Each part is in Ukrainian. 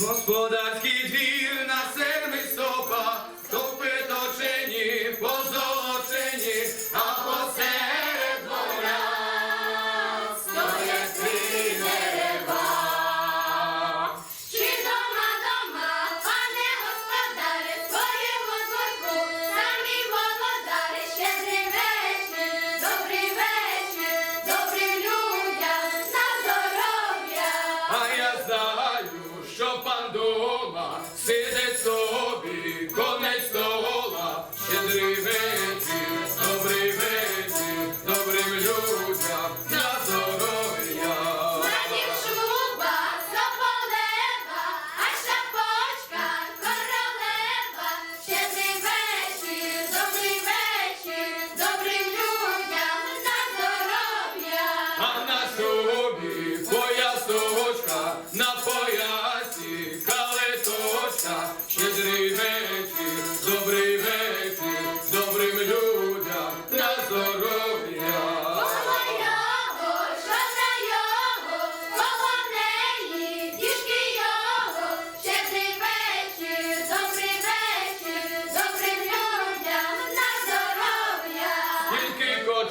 Господарський двір 生。前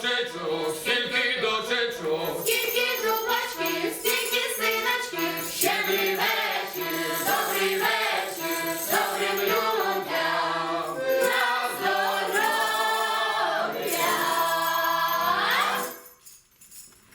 Ojcze,